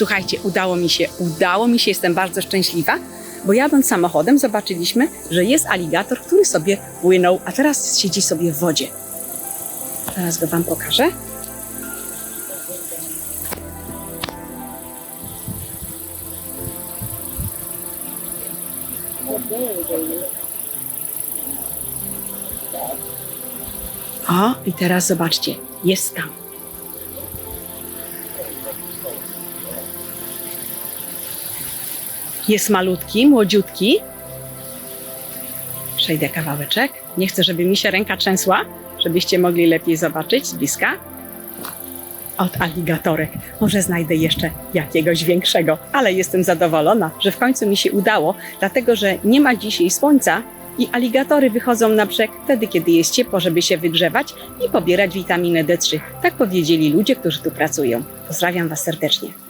Słuchajcie, udało mi się, udało mi się, jestem bardzo szczęśliwa, bo jadąc samochodem zobaczyliśmy, że jest aligator, który sobie płynął, a teraz siedzi sobie w wodzie. Teraz go Wam pokażę. O, i teraz zobaczcie, jest tam. Jest malutki, młodziutki. Przejdę kawałeczek. Nie chcę, żeby mi się ręka trzęsła, żebyście mogli lepiej zobaczyć z bliska. Od aligatorek. Może znajdę jeszcze jakiegoś większego, ale jestem zadowolona, że w końcu mi się udało, dlatego że nie ma dzisiaj słońca i aligatory wychodzą na brzeg wtedy, kiedy jest ciepło, żeby się wygrzewać i pobierać witaminę D3. Tak powiedzieli ludzie, którzy tu pracują. Pozdrawiam Was serdecznie.